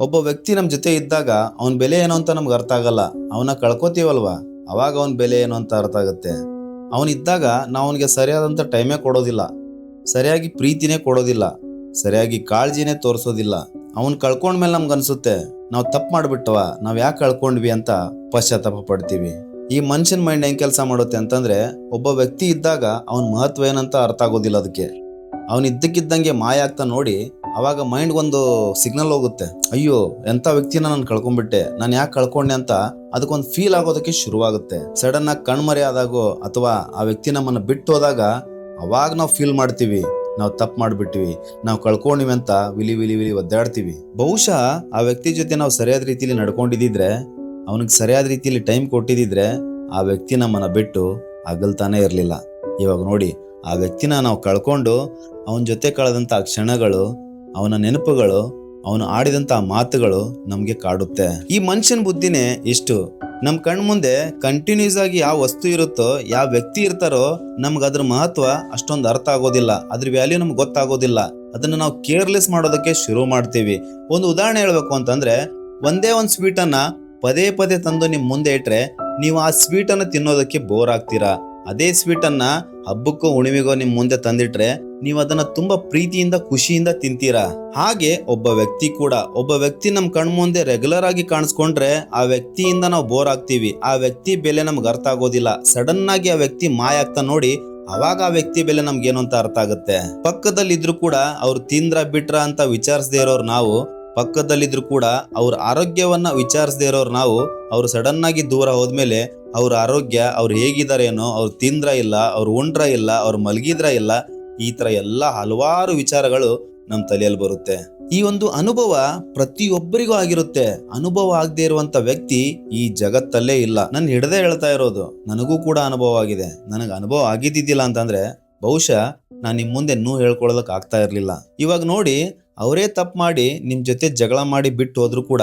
ಒಬ್ಬ ವ್ಯಕ್ತಿ ನಮ್ಮ ಜೊತೆ ಇದ್ದಾಗ ಅವನ ಬೆಲೆ ಏನು ಅಂತ ನಮ್ಗೆ ಅರ್ಥ ಆಗಲ್ಲ. ಅವನ ಕಳ್ಕೊತೀವಲ್ವಾ? ಅವಾಗ ಅವನ ಬೆಲೆ ಏನು ಅಂತ ಅರ್ಥ ಆಗುತ್ತೆ. ಅವನಿದ್ದಾಗ ನಾವು ಅವನಿಗೆ ಸರಿಯಾದಂಥ ಟೈಮೇ ಕೊಡೋದಿಲ್ಲ. ಸರಿಯಾಗಿ ಪ್ರೀತಿನೇ ಕೊಡೋದಿಲ್ಲ. ಸರಿಯಾಗಿ ಕಾಳಜಿನೇ ತೋರಿಸೋದಿಲ್ಲ. ಅವನ್ ಕಳ್ಕೊಂಡ್ಮೇಲೆ ನಮ್ಗೆ ಅನ್ಸುತ್ತೆ, ನಾವು ತಪ್ಪು ಮಾಡ್ಬಿಟ್ಟವ ನಾವು ಯಾಕೆ ಕಳ್ಕೊಂಡ್ವಿ ಅಂತ ಪಶ್ಚಾತ್ತಾಪ ಪಡ್ತೀವಿ. ಈ ಮನುಷ್ಯನ ಮೈಂಡ್ ಹೆಂಗೆ ಕೆಲಸ ಮಾಡುತ್ತೆ ಅಂತಂದ್ರೆ, ಒಬ್ಬ ವ್ಯಕ್ತಿ ಇದ್ದಾಗ ಅವನ ಮಹತ್ವ ಏನಂತ ಅರ್ಥ ಆಗೋದಿಲ್ಲ ಅದಕ್ಕೆ ಅವನಿದ್ದಕ್ಕಿದ್ದಂಗೆ ಮಾಯ ಆಗ್ತಾ ನೋಡಿ ಅವಾಗ ಮೈಂಡ್ ಒಂದು ಸಿಗ್ನಲ್ ಹೋಗುತ್ತೆ. ಅಯ್ಯೋ ಎಂತ ವ್ಯಕ್ತಿನ ನಾನು ಕಳ್ಕೊಂಡ್ಬಿಟ್ಟೆ, ನಾನು ಯಾಕೆ ಕಳ್ಕೊಂಡೆ ಅಂತ ಅದಕ್ಕೊಂದು ಫೀಲ್ ಆಗೋದಕ್ಕೆ ಶುರುವಾಗುತ್ತೆ. ಸಡನ್ ಆಗಿ ಕಣ್ಮರೆ ಆದಾಗೋ ಅಥವಾ ಆ ವ್ಯಕ್ತಿ ನಮ್ಮನ್ನ ಬಿಟ್ಟು ಹೋದಾಗ ಅವಾಗ ನಾವು ಫೀಲ್ ಮಾಡ್ತೀವಿ, ನಾವು ತಪ್ಪು ಮಾಡ್ಬಿಟ್ಟಿವಿ ನಾವು ಕಳ್ಕೊಂಡಿವಿ ಅಂತ ವಿಲಿ ವಿಲಿ ವಿಲಿ ಒದ್ದಾಡ್ತೀವಿ. ಬಹುಶಃ ಆ ವ್ಯಕ್ತಿ ಜೊತೆ ನಾವು ಸರಿಯಾದ ರೀತಿಲಿ ನಡ್ಕೊಂಡಿದ್ದಿದ್ರೆ ಅವನಿಗೆ ಸರಿಯಾದ ರೀತಿಯಲ್ಲಿ ಟೈಮ್ ಕೊಟ್ಟಿದ್ದಿದ್ರೆ ಆ ವ್ಯಕ್ತಿ ನಮ್ಮನ್ನ ಬಿಟ್ಟು ಅಗಲ್ತಾನೆ ಇರಲಿಲ್ಲ. ಇವಾಗ ನೋಡಿ, ಆ ವ್ಯಕ್ತಿನ ನಾವು ಕಳ್ಕೊಂಡು, ಅವನ ಜೊತೆ ಕಳೆದಂಥ ಕ್ಷಣಗಳು ಅವನ ನೆನಪುಗಳು, ಅವನು ಆಡಿದಂಥ ಮಾತುಗಳು ನಮಗೆ ಕಾಡುತ್ತೆ. ಈ ಮನುಷ್ಯನ ಬುದ್ಧಿನೇ ಇಷ್ಟು. ನಮ್ಮ ಕಣ್ ಮುಂದೆ ಕಂಟಿನ್ಯೂಸ್ ಆಗಿ ಯಾವ ವಸ್ತು ಇರುತ್ತೋ, ಯಾವ ವ್ಯಕ್ತಿ ಇರ್ತಾರೋ, ನಮ್ಗೆ ಅದ್ರ ಮಹತ್ವ ಅಷ್ಟೊಂದು ಅರ್ಥ ಆಗೋದಿಲ್ಲ. ಅದ್ರ ವ್ಯಾಲ್ಯೂ ನಮ್ಗೆ ಗೊತ್ತಾಗೋದಿಲ್ಲ. ಅದನ್ನ ನಾವು ಕೇರ್ಲೆಸ್ ಮಾಡೋದಕ್ಕೆ ಶುರು ಮಾಡ್ತೀವಿ. ಒಂದು ಉದಾಹರಣೆ ಹೇಳ್ಬೇಕು ಅಂತಂದ್ರೆ, ಒಂದೇ ಒಂದು ಸ್ವೀಟನ್ನ ಪದೇ ಪದೇ ತಂದು ನಿಮ್ ಮುಂದೆ ಇಟ್ರೆ, ನೀವು ಆ ಸ್ವೀಟನ್ನು ತಿನ್ನೋದಕ್ಕೆ ಬೋರ್ ಆಗ್ತೀರಾ? ಅದೇ ಸ್ವೀಟನ್ನು ಹಬ್ಬಕ್ಕೋ ಉಣಿವೆಗೋ ನಿಮ್ ಮುಂದೆ ತಂದಿಟ್ರೆ ನೀವು ಅದನ್ನ ತುಂಬಾ ಪ್ರೀತಿಯಿಂದ, ಖುಷಿಯಿಂದ ತಿಂತೀರಾ? ಹಾಗೆ ಒಬ್ಬ ವ್ಯಕ್ತಿ ಕೂಡ, ಒಬ್ಬ ವ್ಯಕ್ತಿ ನಮ್ಮ ಕಣ್ ಮುಂದೆ ರೆಗ್ಯುಲರ್ ಆಗಿ ಕಾಣಿಸ್ಕೊಂಡ್ರೆ ಆ ವ್ಯಕ್ತಿಯಿಂದ ನಾವು ಬೋರ್ ಆಗ್ತೀವಿ. ಆ ವ್ಯಕ್ತಿ ಬೆಲೆ ನಮ್ಗೆ ಅರ್ಥ ಆಗೋದಿಲ್ಲ. ಸಡನ್ ಆಗಿ ಆ ವ್ಯಕ್ತಿ ಮಾಯ ಆಗ್ತಾ ನೋಡಿ, ಅವಾಗ ಆ ವ್ಯಕ್ತಿ ಬೆಲೆ ನಮ್ಗೇನು ಅಂತ ಅರ್ಥ ಆಗುತ್ತೆ? ಪಕ್ಕದಲ್ಲಿ ಇದ್ರು ಕೂಡ ಅವ್ರು ತಿಂದ್ರ ಬಿಟ್ರ ಅಂತ ವಿಚಾರಿಸದೇ ಇರೋರು ನಾವು, ಪಕ್ಕದಲ್ಲಿದ್ರು ಕೂಡ ಅವ್ರ ಆರೋಗ್ಯವನ್ನ ವಿಚಾರಿಸದೇ ಇರೋರು ನಾವು, ಅವ್ರು ಸಡನ್ ಆಗಿ ದೂರ ಹೋದ್ಮೇಲೆ ಅವ್ರ ಆರೋಗ್ಯ, ಅವ್ರು ಹೇಗಿದಾರೇನೋ, ಅವ್ರು ತಿಂದ್ರ ಇಲ್ಲ, ಅವ್ರು ಉಂಡ್ರ ಇಲ್ಲ, ಅವ್ರು ಮಲಗಿದ್ರ ಇಲ್ಲ ಈ ತರ ಎಲ್ಲ ಹಲವಾರು ವಿಚಾರಗಳು ನಮ್ಮ ತಲೆಯಲ್ಲಿ ಬರುತ್ತೆ. ಈ ಒಂದು ಅನುಭವ ಪ್ರತಿಯೊಬ್ಬರಿಗೂ ಆಗಿರುತ್ತೆ. ಅನುಭವ ಆಗದೆ ಇರುವಂತ ವ್ಯಕ್ತಿ ಈ ಜಗತ್ತಲ್ಲೇ ಇಲ್ಲ. ನನ್ ಹಿಡದೆ ಹೇಳ್ತಾ ಇರೋದು, ನನಗೂ ಕೂಡ ಅನುಭವ ಆಗಿದೆ. ನನಗೆ ಅನುಭವ ಆಗಿದ್ದಿದ್ದಿಲ್ಲ ಅಂತಂದ್ರೆ ಬಹುಶಃ ನಾನು ನಿಮ್ಮ ಮುಂದೆ ನೂ ಹೇಳ್ಕೊಳ್ಳೋದಕ್ಕೆ ಆಗ್ತಾ ಇರಲಿಲ್ಲ. ಇವಾಗ ನೋಡಿ, ಅವರೇ ತಪ್ಪು ಮಾಡಿ ನಿಮ್ಮ ಜೊತೆ ಜಗಳ ಮಾಡಿ ಬಿಟ್ಟು ಹೋದ್ರು ಕೂಡ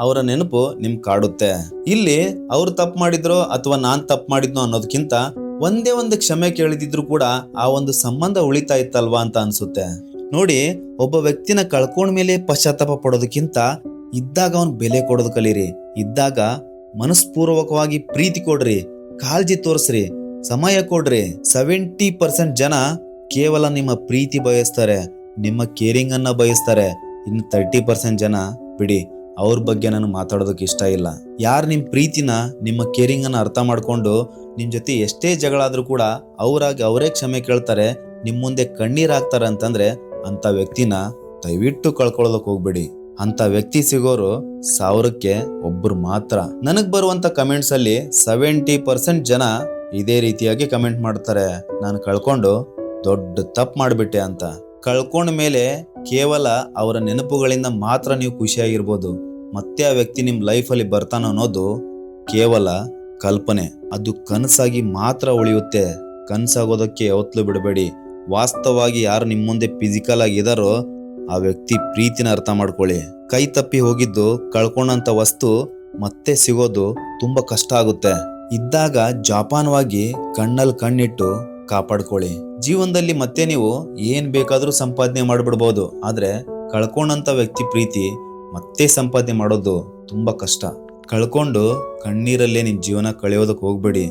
ಅವರ ನೆನಪು ನಿಮ್ ಕಾಡುತ್ತೆ. ಇಲ್ಲಿ ಅವ್ರು ತಪ್ಪು ಮಾಡಿದ್ರೋ ಅಥವಾ ನಾನು ತಪ್ಪು ಮಾಡಿದ್ನೋ ಅನ್ನೋದಕ್ಕಿಂತ ಒಂದೇ ಒಂದು ಕ್ಷಮೆ ಕೇಳಿದಿದ್ರು ಕೂಡ ಆ ಒಂದು ಸಂಬಂಧ ಉಳಿತಾ ಇತ್ತಲ್ವಾ ಅಂತ ಅನ್ಸುತ್ತೆ. ನೋಡಿ, ಒಬ್ಬ ವ್ಯಕ್ತಿನ ಕಳ್ಕೊಂಡ ಮೇಲೆ ಪಶ್ಚಾತ್ತಾಪ ಪಡೋದಕ್ಕಿಂತ ಇದ್ದಾಗ ಅವನ್ ಬೆಲೆ ಕೊಡೋದು ಕಲೀರಿ. ಇದ್ದಾಗ ಮನಸ್ಪೂರ್ವಕವಾಗಿ ಪ್ರೀತಿ ಕೊಡ್ರಿ, ಕಾಳಜಿ ತೋರಿಸ್ರಿ, ಸಮಯ ಕೊಡ್ರಿ. ಸೆವೆಂಟಿ ಪರ್ಸೆಂಟ್ ಜನ ಕೇವಲ ನಿಮ್ಮ ಪ್ರೀತಿ ಬಯಸ್ತಾರೆ, ನಿಮ್ಮ ಕೇರಿಂಗ್ ಅನ್ನ ಬಯಸ್ತಾರೆ. ಇನ್ನು ತರ್ಟಿ ಪರ್ಸೆಂಟ್ ಜನ ಬಿಡಿ ಅವ್ರ ಬಗ್ಗೆ ನಾನು ಮಾತಾಡೋದಕ್ಕೆ ಇಷ್ಟ ಇಲ್ಲ. ಯಾರು ನಿಮ್ಮ ಪ್ರೀತಿನ, ನಿಮ್ಮ ಕೇರಿಂಗನ್ನು ಅರ್ಥ ಮಾಡಿಕೊಂಡು ನಿಮ್ಮ ಜೊತೆ ಎಷ್ಟೇ ಜಗಳ ಆದ್ರೂ ಕೂಡ ಅವರಾಗಿ ಅವರೇ ಕ್ಷಮೆ ಕೇಳ್ತಾರೆ ನಿಮ್ಮ ಮುಂದೆ ಕಣ್ಣೀರು ಹಾಕ್ತಾರೆ ಅಂತಂದ್ರೆ ಅಂತ ವ್ಯಕ್ತಿನ ದಯವಿಟ್ಟು ಕಳ್ಕೊಳ್ಳೋದಕ್ಕೆ ಹೋಗ್ಬೇಡಿ. ಅಂತ ವ್ಯಕ್ತಿ ಸಿಗೋರು ಸಾವಿರಕ್ಕೆ ಒಬ್ಬರು ಮಾತ್ರ. ನನಗೆ ಬರುವಂಥ ಕಮೆಂಟ್ಸಲ್ಲಿ ಸೆವೆಂಟಿ ಪರ್ಸೆಂಟ್ ಜನ ಇದೇ ರೀತಿಯಾಗಿ ಕಮೆಂಟ್ ಮಾಡ್ತಾರೆ. ನಾನು ಕಳ್ಕೊಂಡು ದೊಡ್ಡ ತಪ್ಪು ಮಾಡಿಬಿಟ್ಟೆ ಅಂತ. ಕಳ್ಕೊಂಡ ಮೇಲೆ ಕೇವಲ ಅವರ ನೆನಪುಗಳಿಂದ ಮಾತ್ರ ನೀವು ಖುಷಿಯಾಗಿರ್ಬೋದು. ಮತ್ತೆ ಆ ವ್ಯಕ್ತಿ ನಿಮ್ಮ ಲೈಫಲ್ಲಿ ಬರ್ತಾನೆ ಅನ್ನೋದು ಕೇವಲ ಕಲ್ಪನೆ. ಅದು ಕನಸಾಗಿ ಮಾತ್ರ ಉಳಿಯುತ್ತೆ. ಕನಸಾಗೋದಕ್ಕೆ ಯಾವತ್ತಲೂ ಬಿಡಬೇಡಿ. ವಾಸ್ತವವಾಗಿ ಯಾರು ನಿಮ್ಮ ಮುಂದೆ ಫಿಸಿಕಲ್ ಆಗಿ ಇದಾರೋ ಆ ವ್ಯಕ್ತಿ ಪ್ರೀತಿನ ಅರ್ಥ ಮಾಡ್ಕೊಳ್ಳಿ. ಕೈ ತಪ್ಪಿ ಹೋಗಿದ್ದು ಕಳ್ಕೊಂಡಂಥ ವಸ್ತು ಮತ್ತೆ ಸಿಗೋದು ತುಂಬಾ ಕಷ್ಟ ಆಗುತ್ತೆ. ಇದ್ದಾಗ ಜೋಪಾನವಾಗಿ ಕಣ್ಣಲ್ಲಿ ಕಣ್ಣಿಟ್ಟು ಕಾಪಾಡ್ಕೊಳ್ಳಿ. ಜೀವನದಲ್ಲಿ ಮತ್ತೆ ನೀವು ಏನ್ ಬೇಕಾದರೂ ಸಂಪಾದನೆ ಮಾಡ್ಬಿಡ್ಬೋದು. ಆದರೆ ಕಳ್ಕೊಂಡಂತ ವ್ಯಕ್ತಿ ಪ್ರೀತಿ ಮತ್ತೆ ಸಂಪಾದನೆ ಮಾಡೋದು ತುಂಬಾ ಕಷ್ಟ. ಕಳ್ಕೊಂಡು ಕಣ್ಣೀರಲ್ಲೇ ನಿಮ್ಮ ಜೀವನ ಕಳೆಯೋದಕ್ಕೆ ಹೋಗ್ಬೇಡಿ.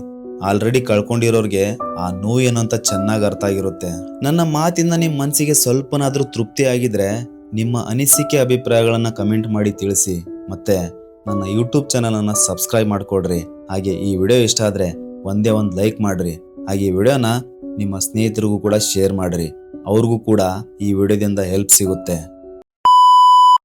ಆಲ್ರೆಡಿ ಕಳ್ಕೊಂಡಿರೋರಿಗೆ ಆ ನೋವು ಏನು ಅಂತ ಚೆನ್ನಾಗಿ ಅರ್ಥ ಆಗಿರುತ್ತೆ. ನನ್ನ ಮಾತಿಂದ ನಿಮ್ಮ ಮನಸ್ಸಿಗೆ ಸ್ವಲ್ಪನಾದರೂ ತೃಪ್ತಿ ಆಗಿದ್ರೆ ನಿಮ್ಮ ಅನಿಸಿಕೆ ಅಭಿಪ್ರಾಯಗಳನ್ನು ಕಮೆಂಟ್ ಮಾಡಿ ತಿಳಿಸಿ. ಮತ್ತೆ ನನ್ನ ಯೂಟ್ಯೂಬ್ ಚಾನಲನ್ನು ಸಬ್ಸ್ಕ್ರೈಬ್ ಮಾಡ್ಕೊಡ್ರಿ. ಹಾಗೆ ಈ ವಿಡಿಯೋ ಇಷ್ಟ ಆದ್ರೆ ಒಂದೇ ಒಂದು ಲೈಕ್ ಮಾಡ್ರಿ. ಹಾಗೆ ಈ ವಿಡಿಯೋನ ನಿಮ್ಮ ಸ್ನೇಹಿತರಿಗೂ ಕೂಡ ಶೇರ್ ಮಾಡಿರಿ. ಅವ್ರಿಗೂ ಕೂಡ ಈ ವಿಡಿಯೋದಿಂದ ಹೆಲ್ಪ್ ಸಿಗುತ್ತೆ.